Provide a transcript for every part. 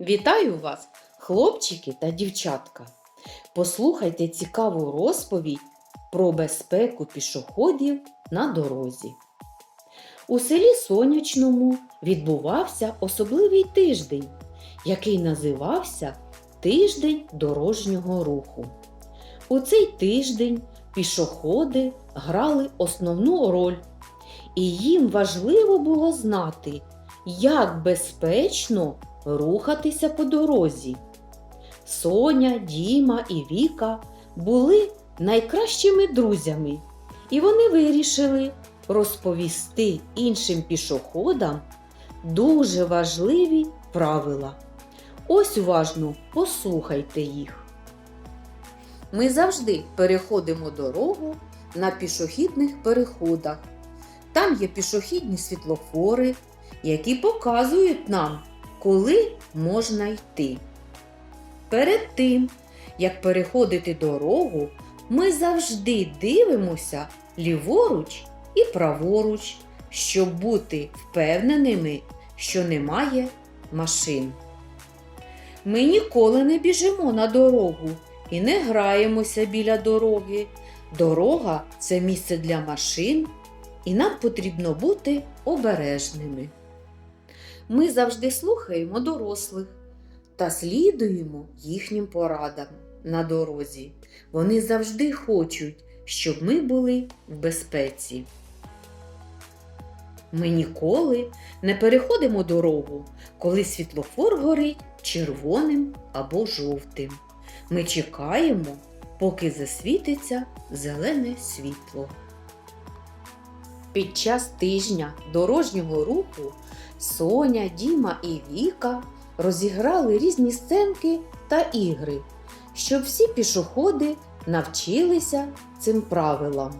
Вітаю вас, хлопчики та дівчатка! Послухайте цікаву розповідь про безпеку пішоходів на дорозі. У селі Сонячному відбувався особливий тиждень, який називався Тиждень дорожнього руху. У цей тиждень пішоходи грали основну роль, і їм важливо було знати, як безпечно рухатися по дорозі. Соня, Діма і Віка були найкращими друзями, і вони вирішили розповісти іншим пішоходам дуже важливі правила. Ось уважно послухайте їх. Ми завжди переходимо дорогу на пішохідних переходах. Там є пішохідні світлофори, які показують нам, коли можна йти. Перед тим, як переходити дорогу, ми завжди дивимося ліворуч і праворуч, щоб бути впевненими, що немає машин. Ми ніколи не біжимо на дорогу і не граємося біля дороги. Дорога це місце для машин, і нам потрібно бути обережними. Ми завжди слухаємо дорослих та слідуємо їхнім порадам на дорозі. Вони завжди хочуть, щоб ми були в безпеці. Ми ніколи не переходимо дорогу, коли світлофор горить червоним або жовтим. Ми чекаємо, поки засвітиться зелене світло. Під час тижня дорожнього руху Соня, Діма і Віка розіграли різні сценки та ігри, щоб всі пішоходи навчилися цим правилам.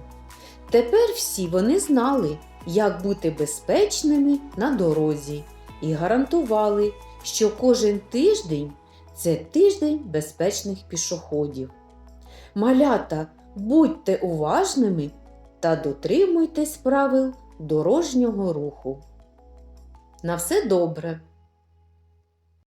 Тепер всі вони знали, як бути безпечними на дорозі, і гарантували, що кожен тиждень це тиждень безпечних пішоходів. Малята, будьте уважними та дотримуйтесь правил дорожнього руху. На все добре!